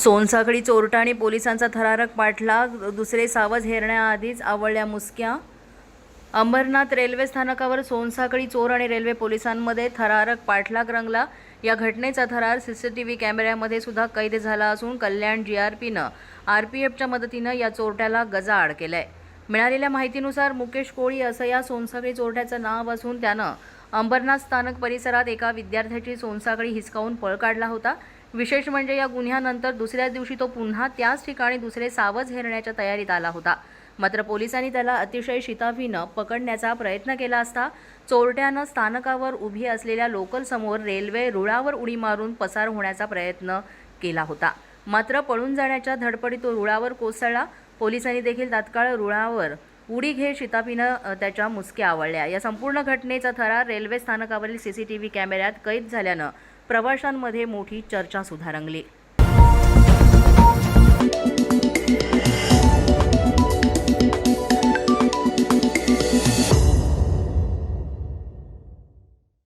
सोनसाखळी चोरटा आणि पोलिसांचा थरारक पाठलाग. दुसरे सावज हेरण्याआधीच आवळल्या मुसक्या. अंबरनाथ रेल्वे स्थानकावर सोनसाखळी चोर आणि रेल्वे पोलिसांमध्ये थरारक पाठलाग रंगला. या घटनेचा थरार सी सी टी व्ही कॅमेऱ्यामध्ये सुद्धा कैद झाला असून कल्याण जी आरपीनं आर पी एफच्या मदतीनं या चोरट्याला गजाआड आहे मिळालेल्या माहितीनुसार मुकेश कोळी असं या सोनसाखळी चोरट्याचं नाव असून त्यानं अंबरनाथ स्थानक परिसरात एका विद्यार्थ्याची सोनसाखळी हिसकावून पळ काढला होता. विशेष म्हणजे या गुन्ह्यानंतर दुसऱ्याच दिवशी तो पुन्हा त्याच ठिकाणी दुसरे सावज हेरण्याच्या तयारीत आला होता. मात्र पोलिसांनी त्याला अतिशय शिताफीनं पकडण्याचा प्रयत्न केला असता चोरट्यानं स्थानकावर उभी असलेल्या लोकलसमोर रेल्वे रुळावर उडी मारून पसार होण्याचा प्रयत्न केला होता. मात्र पळून जाण्याच्या धडपडीत तो रुळावर कोसळला. पोलिसांनी देखील तात्काळ रुळावर उडी घे शिताफीनं त्याच्या मुसक्या आवळल्या. या संपूर्ण घटनेचा थरार रेल्वे स्थानकावरील सी सी टी व्ही कॅमेऱ्यात कैद झाल्यानं प्रवाशांमध्ये मोठी चर्चा सुधारंगली.